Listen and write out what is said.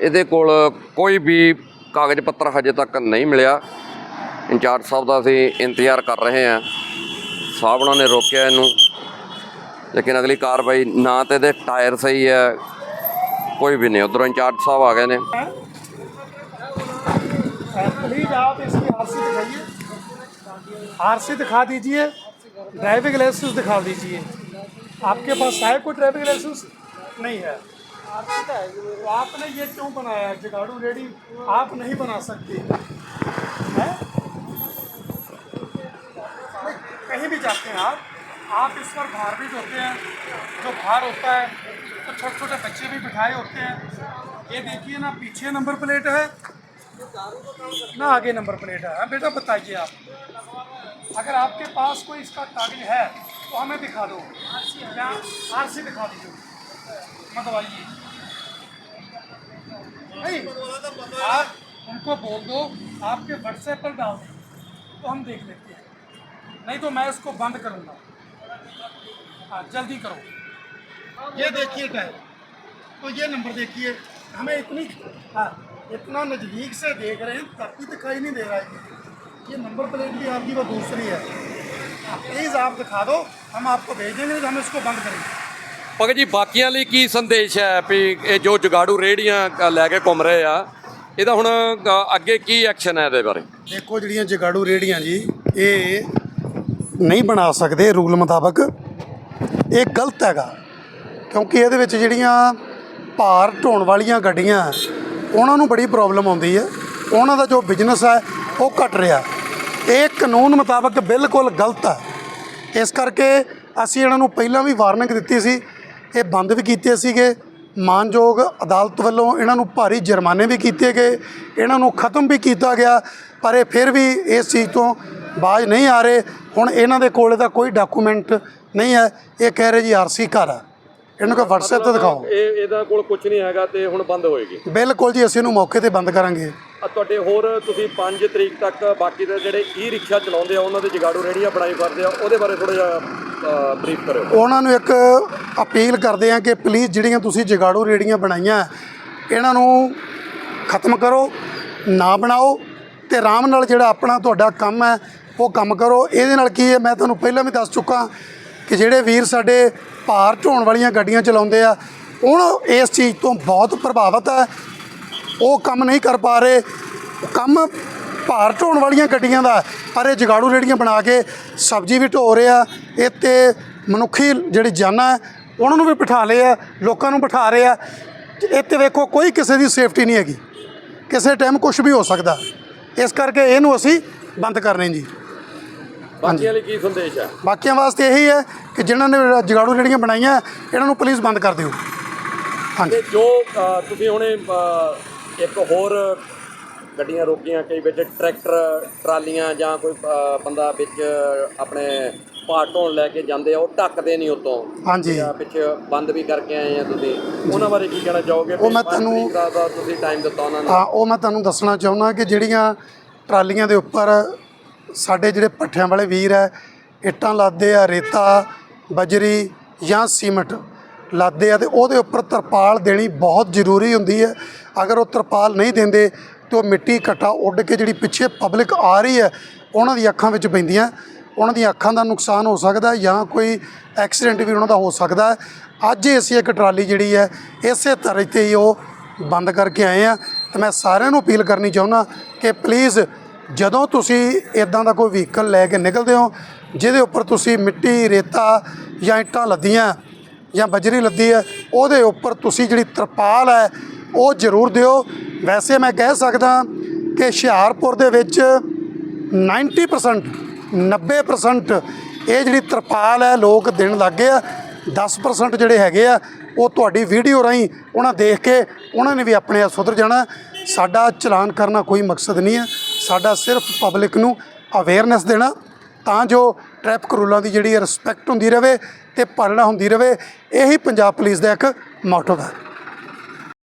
ਇਹਦੇ ਕੋਲ ਕੋਈ ਵੀ ਕਾਗਜ਼ ਪੱਤਰ ਹਜੇ ਤੱਕ ਨਹੀਂ ਮਿਲਿਆ ਇੰਚਾਰਜ ਸਾਹਿਬ ਦਾ ਅਸੀਂ ਇੰਤਜ਼ਾਰ ਕਰ ਰਹੇ ਹਾਂ ਸਾਹਿਬ ਉਹਨਾਂ ਨੇ ਰੋਕਿਆ ਇਹਨੂੰ ਲੇਕਿਨ ਅਗਲੀ ਕਾਰਵਾਈ ਨਾ ਤੇ ਇਹਦੇ ਟਾਇਰ ਸਹੀ ਹੈ ਕੋਈ ਵੀ ਨਹੀਂ ਉਧਰੋਂ ਇੰਚਾਰਜ ਸਾਹਿਬ ਆ ਗਏ ਨੇ प्लीज आप इसकी आरसी दिखाइए आरसी दिखा दीजिए ड्राइविंग लाइसेंस दिखा दीजिए आपके पास है कोई ड्राइविंग लाइसेंस नहीं है आपने ये क्यों बनाया है? जगाड़ू रेडी, आप नहीं बना सकते। हैं? कहीं भी जाते हैं आप आप इस पर भार भी ढोते हैं। जो भार होता है तो छोटे छोटे बच्चे भी बिठाए होते हैं। ये देखिए ना, पीछे नंबर प्लेट है। ना आगे नंबर प्लेट है। हाँ बेटा बताइए आप। अगर आपके पास कोई इसका कागज़ है तो हमें दिखा दो। आर सी दिखा दीजिए। मंगवाइए नहीं उनको बोल दो आपके व्हाट्सएप पर डाल दें तो हम देख लेते हैं नहीं तो मैं इसको बंद करूँगा हाँ जल्दी करो ये देखिए टायर तो ये नंबर देखिए हमें इतनी हाँ इतना नज़दीक से देख रहे हैं तब भी दिखाई नहीं दे रहा है ये नंबर प्लेट भी आपकी वो दूसरी है प्लीज़ आप दिखा दो हम आपको भेज देंगे तो हम इसको बंद करेंगे ਭਗਤ ਜੀ ਬਾਕੀਆਂ ਲਈ ਕੀ ਸੰਦੇਸ਼ ਹੈ ਵੀ ਇਹ ਜੋ ਜਗਾੜੂ ਰੇੜੀਆਂ ਕ- ਲੈ ਕੇ ਘੁੰਮ ਰਹੇ ਆ ਇਹਦਾ ਹੁਣ ਅ, ਅੱਗੇ ਕੀ ਐਕਸ਼ਨ ਹੈ ਇਹਦੇ ਬਾਰੇ? ਦੇਖੋ ਜਿਹੜੀਆਂ ਜਗਾੜੂ ਰੇੜੀਆਂ ਜੀ ਇਹ ਨਹੀਂ ਬਣਾ ਸਕਦੇ ਰੂਲ ਮੁਤਾਬਕ। ਇਹ ਗਲਤ ਹੈਗਾ ਕਿਉਂਕਿ ਇਹਦੇ ਵਿੱਚ ਜਿਹੜੀਆਂ ਭਾਰ ਢੋਣ ਵਾਲੀਆਂ ਗੱਡੀਆਂ ਉਹਨਾਂ ਨੂੰ ਬੜੀ ਪ੍ਰੋਬਲਮ ਆਉਂਦੀ ਹੈ। ਉਹਨਾਂ ਦਾ ਜੋ ਬਿਜ਼ਨਸ ਹੈ ਉਹ ਘਟ ਰਿਹਾ। ਇਹ ਕਾਨੂੰਨ ਮੁਤਾਬਕ ਬਿਲਕੁਲ ਗਲਤ ਹੈ। ਇਸ ਕਰਕੇ ਅਸੀਂ ਇਹਨਾਂ ਨੂੰ ਪਹਿਲਾਂ ਵੀ ਵਾਰਨਿੰਗ ਦਿੱਤੀ ਸੀ ਇਹ ਬੰਦ ਵੀ ਕੀਤੇ ਸੀਗੇ। ਮਾਨਯੋਗ ਅਦਾਲਤ ਵੱਲੋਂ ਇਹਨਾਂ ਨੂੰ ਭਾਰੀ ਜੁਰਮਾਨੇ ਵੀ ਕੀਤੇ ਗਏ ਇਹਨਾਂ ਨੂੰ ਖਤਮ ਵੀ ਕੀਤਾ ਗਿਆ ਪਰ ਇਹ ਫਿਰ ਵੀ ਇਸ ਚੀਜ਼ ਤੋਂ ਬਾਜ ਨਹੀਂ ਆ ਰਹੇ। ਹੁਣ ਇਹਨਾਂ ਦੇ ਕੋਲ ਇਹਦਾ ਕੋਈ ਡਾਕੂਮੈਂਟ ਨਹੀਂ ਹੈ ਇਹ ਕਹਿ ਰਹੇ ਜੀ ਆਰਸੀ ਘਰ ਆ ਇਹਨਾਂ ਕੋਲ WhatsApp ਤੇ ਦਿਖਾਓ। ਇਹ ਇਹਦਾ ਕੋਲ ਕੁਝ ਨਹੀਂ ਹੈਗਾ ਤੇ ਹੁਣ ਬੰਦ ਹੋਏਗੀ। ਬਿਲਕੁਲ ਜੀ ਅਸੀਂ ਇਹਨੂੰ ਮੌਕੇ ਤੇ ਬੰਦ ਕਰਾਂਗੇ। ਆ ਤੁਹਾਡੇ ਹੋਰ ਤੁਸੀਂ 5 ਤਰੀਕ ਤੱਕ ਬਾਕੀ ਦੇ ਜਿਹੜੇ ਈ ਰਿਕਸ਼ਾ ਚਲਾਉਂਦੇ ਆ ਉਹਨਾਂ ਦੇ ਜਗਾੜੂ ਰੇੜੀਆਂ ਬਣਾਈ ਫਿਰਦੇ ਆ ਉਹਦੇ ਬਾਰੇ ਥੋੜਾ ਜਿਹਾ ਬਰੀਫ ਕਰਿਓ। ਉਹਨਾਂ ਨੂੰ ਇੱਕ ਅਪੀਲ ਕਰਦੇ ਹਾਂ ਕਿ ਪਲੀਜ਼ ਜਿਹੜੀਆਂ ਤੁਸੀਂ ਜਗਾੜੂ ਰੇੜੀਆਂ ਬਣਾਈਆਂ, ਇਹਨਾਂ ਨੂੰ ਖਤਮ ਕਰੋ, ਨਾ ਬਣਾਓ ਤੇ ਆਰਾਮ ਨਾਲ ਜਿਹੜਾ ਆਪਣਾ ਤੁਹਾਡਾ ਕੰਮ ਹੈ, ਉਹ ਕੰਮ ਕਰੋ। ਇਹਦੇ ਨਾਲ ਕੀ ਹੈ, ਮੈਂ ਤੁਹਾਨੂੰ ਪਹਿਲਾਂ ਵੀ ਦੱਸ ਚੁੱਕਾ ਕਿ ਜਿਹੜੇ ਵੀਰ ਸਾਡੇ ਭਾਰ ਢੋਣ ਵਾਲੀਆਂ ਗੱਡੀਆਂ ਚਲਾਉਂਦੇ ਆ ਉਹ ਇਸ ਚੀਜ਼ ਤੋਂ ਬਹੁਤ ਪ੍ਰਭਾਵਿਤ ਹੈ। ਉਹ ਕੰਮ ਨਹੀਂ ਕਰ ਪਾ ਰਹੇ। ਕੰਮ ਭਾਰ ਢੋਣ ਵਾਲੀਆਂ ਗੱਡੀਆਂ ਦਾ, ਪਰ ਇਹ ਜਗਾੜੂ ਰੇੜੀਆਂ ਬਣਾ ਕੇ ਸਬਜ਼ੀ ਵੀ ਢੋ ਰਿਹਾ ਇਹ ਤੇ ਮਨੁੱਖੀ ਜਿਹੜੀ ਜਾਨਾਂ ਉਹਨਾਂ ਨੂੰ ਵੀ ਬਿਠਾ ਲਏ ਆ ਲੋਕਾਂ ਨੂੰ ਬਿਠਾ ਰਹੇ ਆ। ਤੇ ਵੇਖੋ ਕੋਈ ਕਿਸੇ ਦੀ ਸੇਫਟੀ ਨਹੀਂ ਹੈਗੀ। ਕਿਸੇ ਟਾਈਮ ਕੁਝ ਵੀ ਹੋ ਸਕਦਾ। ਇਸ ਕਰਕੇ ਇਹਨੂੰ ਅਸੀਂ ਬੰਦ ਕਰਨੇ ਜੀ। ਬਾਕੀਆਂ ਲਈ ਕੀ ਸੰਦੇਸ਼ ਹੈ? ਬਾਕੀਆਂ ਵਾਸਤੇ ਇਹੀ ਹੈ ਕਿ ਜਿਨ੍ਹਾਂ ਨੇ ਜਗਾੜੂ ਰੇੜੀਆਂ ਬਣਾਈਆਂ ਇਹਨਾਂ ਨੂੰ ਪਲੀਜ਼ ਬੰਦ ਕਰ ਦਿਓ। ਹਾਂਜੀ। ਜੋ ਤੁਸੀਂ ਹੁਣੇ ਇੱਕ ਹੋਰ ਗੱਡੀਆਂ ਰੋਕੀਆਂ ਕਈ ਵਿੱਚ ਟਰੈਕਟਰ ਟਰਾਲੀਆਂ ਜਾਂ ਕੋਈ ਬੰਦਾ ਵਿੱਚ ਆਪਣੇ ਢੋਣ ਲੈ ਕੇ ਜਾਂਦੇ ਆ ਉਹ ਢੱਕਦੇ ਨਹੀਂ ਉਤੋਂ। ਹਾਂਜੀ। ਜਾਂ ਪਿੱਛੇ ਬੰਦ ਵੀ ਕਰਕੇ ਆਏ ਆ ਤੁਸੀਂ। ਉਹਨਾਂ ਬਾਰੇ ਕੀ ਕਹਿਣਾ ਚਾਹੋਗੇ? ਉਹ ਮੈਂ ਤੁਹਾਨੂੰ- ਤੁਸੀਂ ਟਾਈਮ ਦਿੱਤਾ ਉਹਨਾਂ ਨੂੰ। ਹਾਂ ਉਹ ਮੈਂ ਤੁਹਾਨੂੰ ਦੱਸਣਾ ਚਾਹੁੰਦਾ ਕਿ ਜਿਹੜੀਆਂ ਟਰਾਲੀਆਂ ਦੇ ਉੱਪਰ ਸਾਡੇ ਜਿਹੜੇ ਪੱਠਿਆਂ ਵਾਲੇ ਵੀਰ ਹੈ ਇੱਟਾਂ ਲਾਦੇ ਆ ਰੇਤਾ ਬਜਰੀ ਜਾਂ ਸੀਮਟ ਲਾਦੇ ਆ ਤੇ ਉਹਦੇ ਉੱਪਰ ਤਰਪਾਲ ਦੇਣੀ ਬਹੁਤ ਜ਼ਰੂਰੀ ਹੁੰਦੀ ਹੈ। ਅਗਰ ਉਹ ਤਰਪਾਲ ਨਹੀਂ ਦਿੰਦੇ ਤੇ ਉਹ ਮਿੱਟੀ ਘਟਾ ਉੱਡ ਕੇ ਜਿਹੜੀ ਪਿੱਛੇ ਪਬਲਿਕ ਆ ਰਹੀ ਹੈ ਉਹਨਾਂ ਦੀ ਅੱਖਾਂ ਵਿੱਚ ਪੈਂਦੀਆਂ। ਉਹਨਾਂ ਦੀਆਂ ਅੱਖਾਂ ਦਾ ਨੁਕਸਾਨ ਹੋ ਸਕਦਾ ਜਾਂ ਕੋਈ ਐਕਸੀਡੈਂਟ ਵੀ ਉਹਨਾਂ ਦਾ ਹੋ ਸਕਦਾ ਹੈ। ਅੱਜ ਹੀ ਅਸੀਂ ਇੱਕ ਟਰਾਲੀ ਜਿਹੜੀ ਹੈ, ਇਸੇ ਤਰ੍ਹਾਂ ਤੇ ਹੀ ਉਹ ਬੰਦ ਕਰਕੇ ਆਏ ਆ ਤੇ ਮੈਂ ਸਾਰਿਆਂ ਨੂੰ ਅਪੀਲ ਕਰਨੀ ਚਾਹੁੰਦਾ ਕਿ ਪਲੀਜ਼ ਜਦੋਂ ਤੁਸੀਂ ਇਦਾਂ ਦਾ ਕੋਈ ਵਹੀਕਲ ਲੈ ਕੇ ਨਿਕਲਦੇ ਹੋ, ਜਿਹਦੇ ਉੱਪਰ ਤੁਸੀਂ ਮਿੱਟੀ, ਰੇਤਾ ਜਾਂ ਇੱਟਾਂ ਲੱਦੀਆਂ ਜਾਂ ਬਜਰੀ ਲੱਦੀ ਹੈ, ਉਹਦੇ ਉੱਪਰ ਤੁਸੀਂ ਜਿਹੜੀ ਤਰਪਾਲ ਹੈ, ਉਹ ਜ਼ਰੂਰ ਦਿਓ। ਵੈਸੇ ਮੈਂ ਕਹਿ ਸਕਦਾ ਕਿ ਹੁਸ਼ਿਆਰਪੁਰ ਦੇ ਵਿੱਚ 90% 90% ਇਹ ਜਿਹੜੀ ਤਰਪਾਲ ਹੈ, ਲੋਕ ਦੇਣ ਲੱਗੇ ਆ। 10% ਜਿਹੜੇ ਹੈਗੇ ਆ, ਉਹ ਤੁਹਾਡੀ ਵੀਡੀਓ ਰਾਹੀਂ ਉਹਨਾਂ ਦੇਖ ਕੇ ਉਹਨਾਂ ਨੇ ਵੀ ਆਪਣੇ ਆਪ ਸੁਧਰ ਜਾਣਾ। ਸਾਡਾ ਚਲਾਨ ਕਰਨਾ ਕੋਈ ਮਕਸਦ ਨਹੀਂ ਹੈ। ਸਾਡਾ ਸਿਰਫ ਪਬਲਿਕ ਨੂੰ ਅਵੇਅਰਨੈਸ ਦੇਣਾ। ਤਾਂ ਜੋ ਟ੍ਰੈਫਿਕ ਰੂਲਾਂ ਦੀ ਜਿਹੜੀ ਰਿਸਪੈਕਟ ਹੁੰਦੀ ਰਹੇ ਤੇ ਪਾਲਣਾ ਹੁੰਦੀ ਰਹੇ ਇਹੀ ਪੰਜਾਬ ਪੁਲਿਸ ਦਾ ਇੱਕ ਮੋਟੋ ਹੈ।